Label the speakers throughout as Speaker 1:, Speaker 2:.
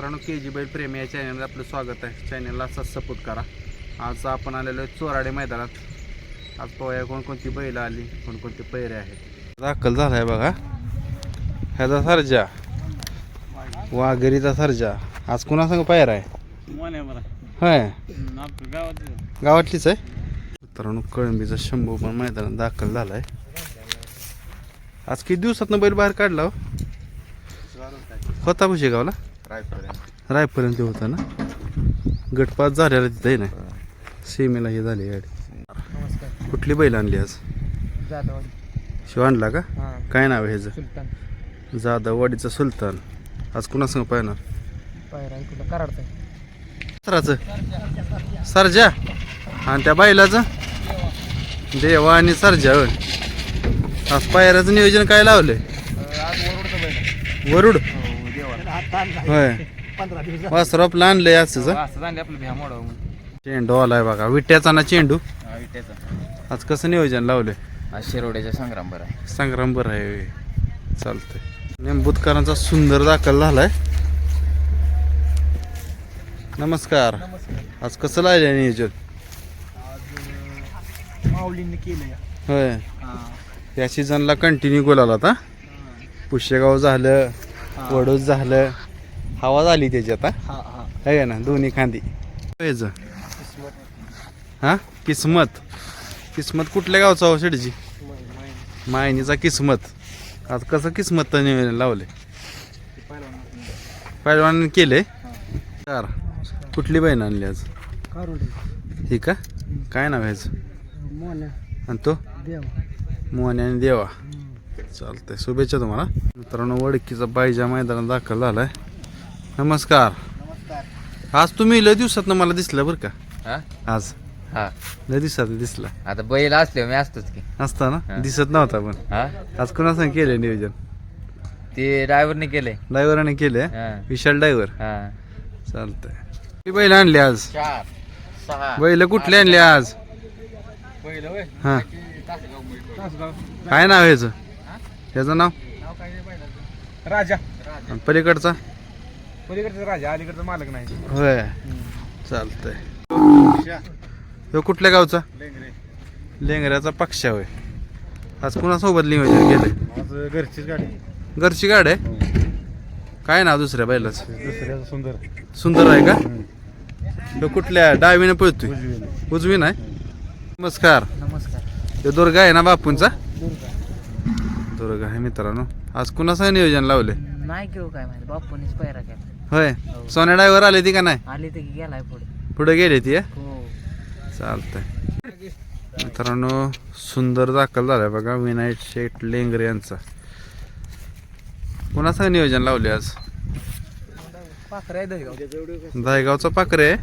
Speaker 1: मित्रांनो के जी बैल प्रेमी या चॅनलमध्ये आपलं स्वागत आहे. चॅनलला असाच सपोर्ट करा. आज आपण आलेलो आहे चोराडे मैदानात. आज पोया कोणकोणती बैल आली कोणकोणते पैरे आहेत. दाखल झाला आहे बघा. ह्याचा सर्जा. वाघेरीचा सर्जा. आज कुणासंग पायरा आहे? होय. गावातलीच आहे? मित्रांनो कळंबीचा शंभू पण मैदानात दाखल झाला आहे आज किती दिवसातनं बैल बाहेर काढला हो? होता गावला रायपर्यंत होता ना? गटपात झालेला तिथं आहे ना? सीमेला हे झाली गाडी. कुठली बैल आणली आज? शिव आणला का? काय नाव आहे ह्याचं?
Speaker 2: सुलतान.
Speaker 1: जाधववाडीचा सुलतान. आज कुणासंग पाहणार?
Speaker 2: पायरा इकडं कराडचं
Speaker 1: सरजा आणि त्या बैलाचं देवा आणि सरजा होय. आज पायऱ्याचं नियोजन काय लावलंय?
Speaker 2: आज वरुडचं बैल
Speaker 1: वरुड? होय.
Speaker 2: पंधरा दिवस
Speaker 1: वासरू आपलं आणलंय असंच हं?
Speaker 2: असं झालं आपलं भ्या मोडा.
Speaker 1: चेंडू आलाय बघा. विट्याचा ना चेंडू?
Speaker 2: विट्याचा.
Speaker 1: आज कसं नियोजन लावलंय?
Speaker 2: आज शिरोड्याच्या संग्राम बरं आहे.
Speaker 1: संग्राम बरं आहे होय. चालतंय. नेमबुतकरांचा सुंदर दाखल झालाय. नमस्कार. आज कसं लायलंय नियोजन?
Speaker 2: आज माऊलींनी केलंय.
Speaker 1: होय.
Speaker 2: हा.
Speaker 1: या सीझनला कंटिन्यू गोलाला आता पुष्यगाव झालं वडूज झालं हवा झाली त्याची आता.
Speaker 2: हा हा.
Speaker 1: आहे ना दोन्ही खांदी. हा? किस्मत. किस्मत कुठल्या गावचा हो शेडची मायनीचा किस्मत. आज कसं किस्मत नियोजन लावले पहिलवान केले? चार. कुठली बहीण आणली आज? ही का? काय नाव ह्याचं? आणि तो?
Speaker 2: देव.
Speaker 1: मोहन आणि देवा. चालतंय शुभेच्छा तुम्हाला. मित्रांनो वडकीचा पाहिजे मैदानात दाखल झालाय. नमस्कार. आज तुम्ही लय दिवसात मला दिसलं बरं का?
Speaker 3: हा?
Speaker 1: आज.
Speaker 3: हा.
Speaker 1: लय दिवसात दिसला.
Speaker 3: आता बैल असले मी असतोच की.
Speaker 1: असता ना. दिसत नव्हता पण.
Speaker 3: हा?
Speaker 1: आज कुणासंग केले नियोजन?
Speaker 3: ते ड्रायव्हरने केले
Speaker 1: ड्रायव्हराने केले
Speaker 3: हा.
Speaker 1: विशाल ड्रायव्हर?
Speaker 3: हा.
Speaker 1: चालतंय. किती बैल आणली आज?
Speaker 3: चार सहा
Speaker 1: बैल कुठले आणले आज? हा. काय नाव ह्याचं? ह्याचं नाव?
Speaker 2: राजा.
Speaker 1: आणि पलीकडचा?
Speaker 2: पलीकडचा राजा अलीकडचा मालक नाही.
Speaker 1: होय. चालतंय. ह्यो कुठल्या गावचा? लेंगऱ्याचा पक्षा होय. आज कुणासोबत नियोजन गेले?
Speaker 2: आज घरचीच गाडी.
Speaker 1: घरची गाड आहे? काय नाव दुसऱ्या बैलाच?
Speaker 2: दुसऱ्याचा सुंदर.
Speaker 1: सुंदर आहे का? ह्यो कुठल्या डावीनं पळतोय? उजवी नाही नमस्कार.
Speaker 2: नमस्कार.
Speaker 1: ह्यो दुर्गा आहे ना बापूंचा?
Speaker 2: दुर्गा.
Speaker 1: दुर्गा आहे मित्रांनो. आज कुणाचं नियोजन लावले
Speaker 2: नाही घेऊ काय माहिती. बापूनीच पायरा केला.
Speaker 1: होय. सोन्या डायव्हर आले ती का नाही?
Speaker 2: आली तर की गेलाय पुढे.
Speaker 1: पुढे गेले ती हं?
Speaker 2: हो.
Speaker 1: चालतंय. मित्रांनो सुंदर दाखल झालाय बघा विनायक शेठ लेंगरे यांचा. कुणाचं नियोजन लावले आज?
Speaker 2: पाखरे
Speaker 1: आहे?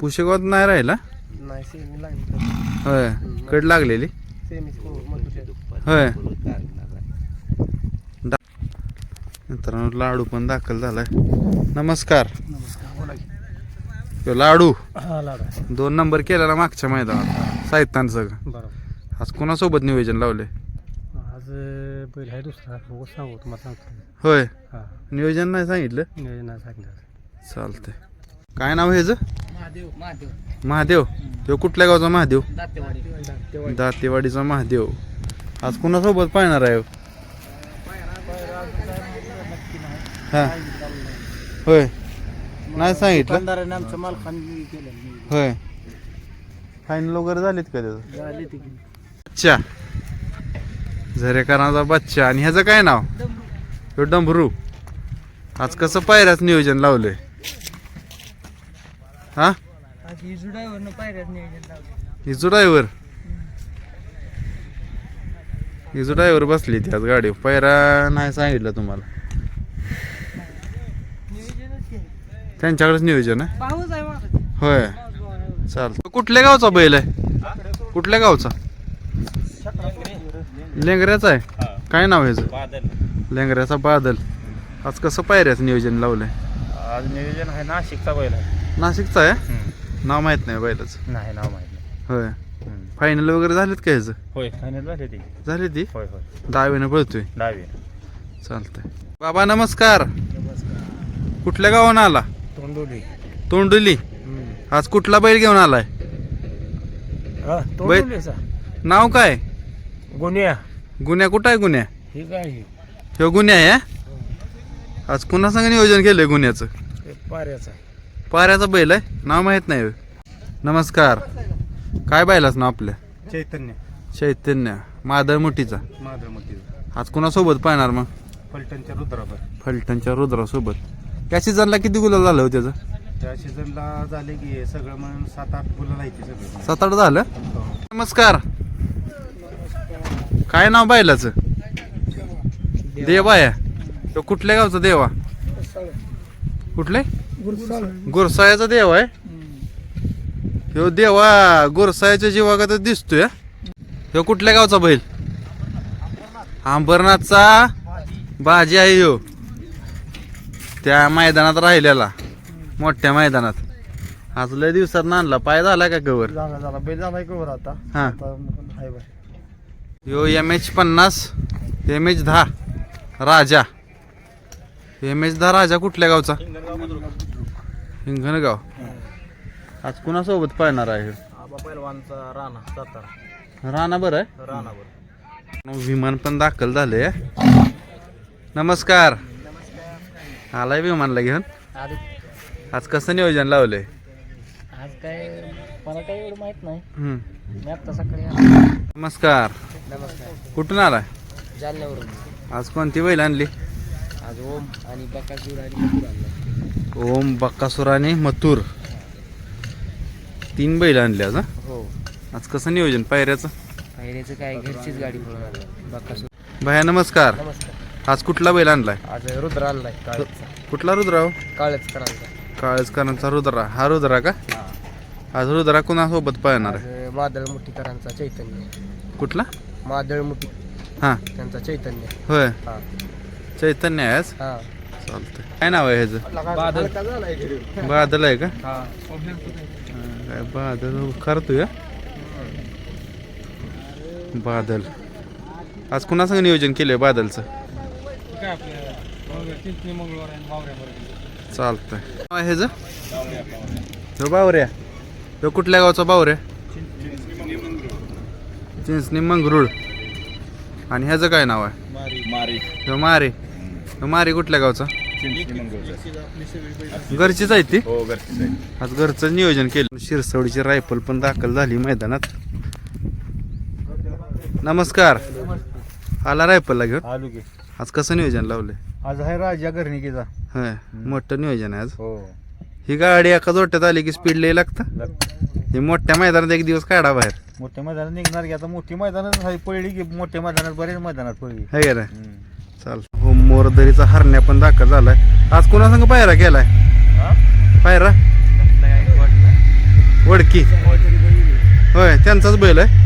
Speaker 1: पुशेगावात नाही राहिला?
Speaker 2: नाही सेमी लागली
Speaker 1: होय. कड लागलेली?
Speaker 2: सेमी
Speaker 1: होय. मित्रांनो लाडू पण दाखल झालाय. नमस्कार.
Speaker 2: नमस्कार बोला की
Speaker 1: ह्यो लाडू.
Speaker 2: हा लाडा
Speaker 1: दोन नंबर केलेला मागच्या मैदानात. साहित्यान सगळं.
Speaker 2: बरोबर.
Speaker 1: आज कुणासोबत नियोजन लावले?
Speaker 2: आज बैल आहे दुसरा. बघू सांगू तुम्हाला सांगतो.
Speaker 1: होय.
Speaker 2: हा.
Speaker 1: नियोजन नाही सांगितलं?
Speaker 2: नियोजन नाही सांगणार
Speaker 1: चालतंय. काय नाव आहे ह्याचं?
Speaker 2: महादेव महादेव.
Speaker 1: महादेव. तो कुठल्या गावचा महादेव?
Speaker 2: दातेवाडी.
Speaker 1: दातेवाडीचा महादेव. आज कुणासोबत पाहणार आहे? हो? हा. होय. नाही सांगितलं.
Speaker 2: दुकानदाराने आमच्या मालकांनी केलं.
Speaker 1: होय. फायनल वगैरे झालीत का त्याचं?
Speaker 2: झाली ती.
Speaker 1: बच्चा. झरेकरांचा बच्चा. आणि ह्याचं काय नाव? ह्यो डंभरू आज कसं पायऱ्याच नियोजन लावलंय? हा?
Speaker 2: आज इजू ड्रायव्हरनं पायऱ्यात नियोजन लावलं
Speaker 1: इजू ड्रायव्हर इजू ड्रायव्हर बसली ती आज गाडी पायरा नाही सांगितलं तुम्हाला
Speaker 2: नियोजनच केलं
Speaker 1: त्यांच्याकडेच नियोजन आहे.
Speaker 2: पाऊस आहे माझा.
Speaker 1: होय. चालतं. कुठल्या गावचा बैल आहे? कुठल्या गावचा? लेंगऱ्याचा आहे? काय नाव आहे ह्याचं लेंगऱ्याचा बादल. आज कसं पायऱ्याचं नियोजन लावलंय?
Speaker 2: आज नियोजन आहे नाशिकचा बैल आहे.
Speaker 1: नाशिकचा आहे? नाव माहीत नाही बैलाचं.
Speaker 2: नाही नाव माहीत नाही.
Speaker 1: होय. फायनल वगैरे झालेत का ह्याचं
Speaker 2: होय फायनल झाली ती.
Speaker 1: झाली ती?
Speaker 2: होय होय.
Speaker 1: दहावीनं पळतोय.
Speaker 2: डावी
Speaker 1: चालतंय. बाबा नमस्कार. कुठल्या गावानं आला?
Speaker 2: तोंडोली.
Speaker 1: तोंडुली? आज कुठला बैल घेऊन आलाय?
Speaker 2: हा तोंडोलीचा.
Speaker 1: नाव काय?
Speaker 2: गुन्ह्या.
Speaker 1: गुन्ह्या कुठं आहे गुन्ह्या?
Speaker 2: हे काय? हे?
Speaker 1: ह्यो गुन्ह्या आहे हा? आज कुणा संग नियोजन केलंय गुन्ह्याचं?
Speaker 2: हे पाऱ्याचा
Speaker 1: पाऱ्याचा बैल आहे नाव माहीत नाही होय. नमस्कार. काय बैलाच नाव आपल्या
Speaker 2: चैतन्य.
Speaker 1: चैतन्य. मादळ मुठीचा
Speaker 2: माधवमती
Speaker 1: आज कुणासोबत पाहणार मग?
Speaker 2: फलटणच्या रुद्रावर.
Speaker 1: फलटणच्या रुद्रासोबत. या सीझनला किती गुलाल झालं हो त्याचं?
Speaker 2: त्या सीझनला झाले की सगळं म्हणून सात आठ सगळं.
Speaker 1: सात आठ झालं? नमस्कार. काय नाव बैलाचं देवा आहे तो कुठल्या गावचा देवा? कुठले? गुरसाळ्याचा देव आहे. ह्यो देवा गुरसाळ्याच्या जीवागतच दिसतोय. हा. ह्यो कुठल्या गावचा बैल? अंबरनाथचा. बाजी आहे ह्यो. त्या मैदानात राहिलेला. मोठ्या मैदानात. आज लय दिवसात आणला. पाय झाला का कवर
Speaker 2: झाला झाला. बैल झाला कवर आता.
Speaker 1: हा.
Speaker 2: आता हाय बाय
Speaker 1: यो एम एच पन्नास एम एच दहा राजा. एम एच दहा राजा कुठल्या गावचा? हिंगणगाव. आज कुणासोबत पाहणार आहे? ह्यो?
Speaker 2: आबा पैलवानचा राणा सातारा.
Speaker 1: राणा बरं आहे? विमान पण दाखल झाले नमस्कार. आलाय विमानला घेऊन. आज कसं नियोजन लावलंय?
Speaker 2: आज काय मला काही एवढं माहीत नाही.
Speaker 1: हम्म.
Speaker 2: मी आता सकाळी आलो.
Speaker 1: नमस्कार.
Speaker 2: नमस्कार.
Speaker 1: कुठून आलाय?
Speaker 2: जालन्यावरून.
Speaker 1: आज कोणती बैल आणली?
Speaker 2: आज ओम आणि बकासूर आणि मथुर आणला.
Speaker 1: ओम बक्कासूर आणि मथुर. तीन बैल आणले आज हा?
Speaker 2: हो.
Speaker 1: आज कसं नियोजन? पायऱ्याचं?
Speaker 2: पायऱ्याचं काय घरचीच गाडी पळून आणला बकासूर.
Speaker 1: भया नमस्कार.
Speaker 2: नमस्कार.
Speaker 1: आज कुठला बैल आणलाय?
Speaker 2: आज रुद्र आणलाय काळेचा
Speaker 1: कुठला रुद्राव
Speaker 2: काळेच करायचा
Speaker 1: काळजकरांचा रुद्रा. हा रुद्रा का? आज रुद्रा कुणासोबत आहे?
Speaker 2: आज मादळ मुठीकरांचा चैतन्य.
Speaker 1: कुठला?
Speaker 2: मादळ मुठी
Speaker 1: हा.
Speaker 2: त्यांचा चैतन्य.
Speaker 1: होय.
Speaker 2: हा.
Speaker 1: चैतन्य आहे आज?
Speaker 2: हा.
Speaker 1: चालतंय. काय नाव आहे ह्याचं?
Speaker 2: बादल.
Speaker 1: बादल आहे का?
Speaker 2: हा.
Speaker 1: काय बादल करतोय हा? बादल. आज कुणासंग नियोजन केलंय बादलचं?
Speaker 2: काय आपल्या चिंचणी मंगळवार आणि बावऱ्यावर
Speaker 1: चालतंय. ह्याचं? ह्यो बावऱ्या ह्यो कुठल्या गावचा बावऱ्या चिंचणी मंगरुळ. आणि ह्याचं काय नाव आहे?
Speaker 2: मारी.
Speaker 1: ह्यो मारे. ह्यो मारे कुठल्या गावचा? घरचीच आहे ती?
Speaker 2: हो
Speaker 1: आज घरचं नियोजन केलं. शिरसवडीची रायफल पण दाखल झाली मैदानात. नमस्कार. आला रायफलला घेऊन? आज कसं नियोजन लावलंय?
Speaker 2: आज आहे राजा घरणिकीचा
Speaker 1: होय. मोठं नियोजन आहे आज.
Speaker 2: हो.
Speaker 1: ही गाडी एका जोट्यात आली की स्पीड लई लागतं. हे मोठ्या मैदानात एक दिवस काढा बाहेर.
Speaker 2: मोठ्या मैदानात निघणार की आता मोठी मैदानात आहे पडली की मोठ्या मैदानात बरेच मैदानात पडली
Speaker 1: है का नाही चाल. हो मोरदरीचा हरण्या पण दाखल झालाय. आज कोणासंग पायरा केलाय? पायरा? वडकी. होय त्यांचाच बैल आहे.